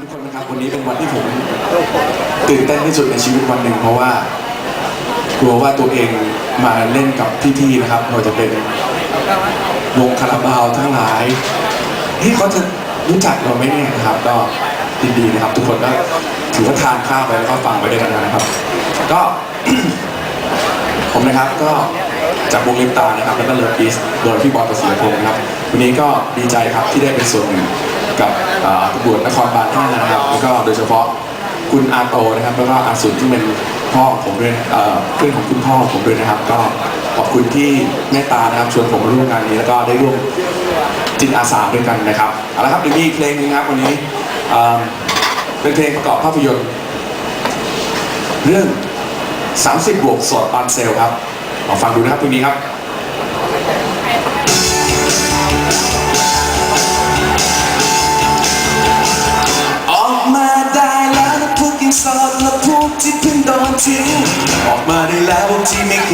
ทุกคนนะครับวันนี้เป็นวันที่ผมตื่นเต้นที่สุดในชีวิตวันหนึ่งเพราะว่ากลัวว่าตัวเองมาเล่นกับพี่ๆนะครับเราจะเป็นวงคาราบาวทั้งหลายที่เขาจะรู้จักเราไหมเนี่ยนะครับ ก็ยินดีนะครับ ทุกคนก็ถือว่าทานข้าวไปแล้วก็ฟังไปด้วยกันนะครับ ก็ ผมนะครับก็จากวงลิปตานะครับแล้วก็เลิฟอีสโดยพี่บอลประสิทธิพงศ์นะครับ วันนี้ก็ดีใจครับที่ได้เป็นส่วนหนึ่ง กับเอ่อตำรวจนครบาลห้านะครับแล้วก็โดยเฉพาะคุณอาโตนะครับแล้วก็อาสุนที่เป็นพ่อผมด้วยเอ่อเพื่อนของคุณพ่อผมด้วยนะครับ ก็ขอบคุณที่เมตตานะครับชวนผมมาร่วมงานนี้แล้วก็ได้ร่วมจิตอาสาด้วยกันนะครับเอาละครับเดี๋ยวมีอีกเพลงหนึงครับวันนี้เอ่อเป็นเพลงประกอบภาพยนตร์เรื่อง 30 บวกสดปานเซลครับลองฟังดูนะครับตรงนี้ครับ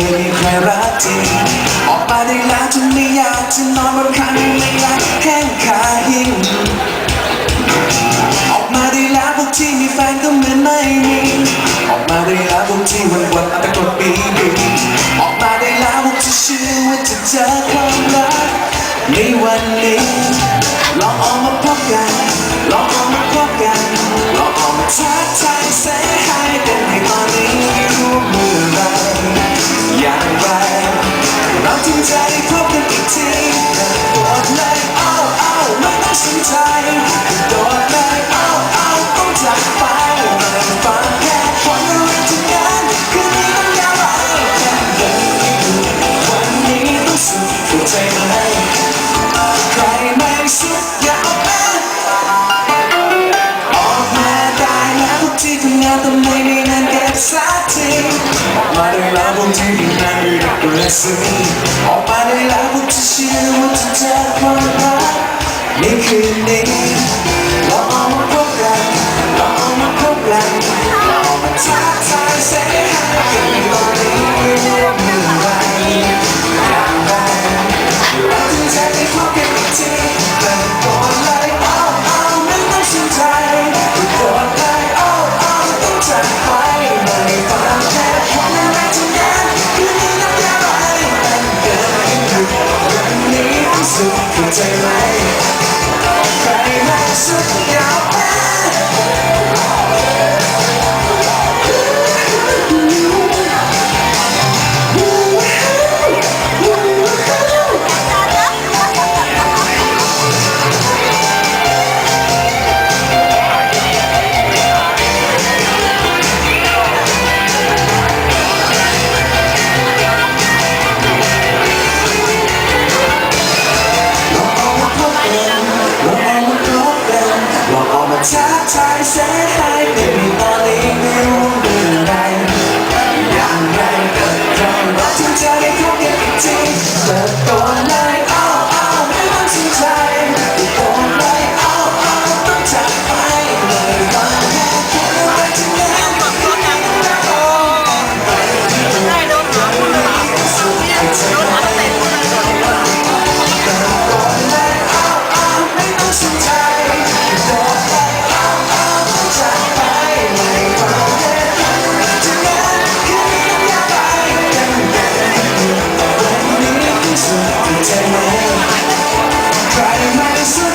ยมีใครรักจริงออกมาได้แล้วจนไม่อยากจะนอนบนคันไม่อยากแข้งขาหิ้งออกมาได้แล้วพวกที่มีแฟนก็เหมือนไม่มีออกมาได้แล้วพวกที่วันวันเอาแต่กดบีบีออกมาได้แล้วพวกที่เชื่อว่าจะเจอความรักในวันนี้ลองออกมาพบกันลองออกมาพบกันลองออกมาทักทาย ที่ทำงานทำไมไม่นานเก็บสักทีออกมาได้แล้วพวกที่ทำงา สุด ทักทายเสียหายไม่มีตอนนี้ไยู่องไอย่างไรก็ยอมรับที่เธอได้พบกันจริงเติ Friday night is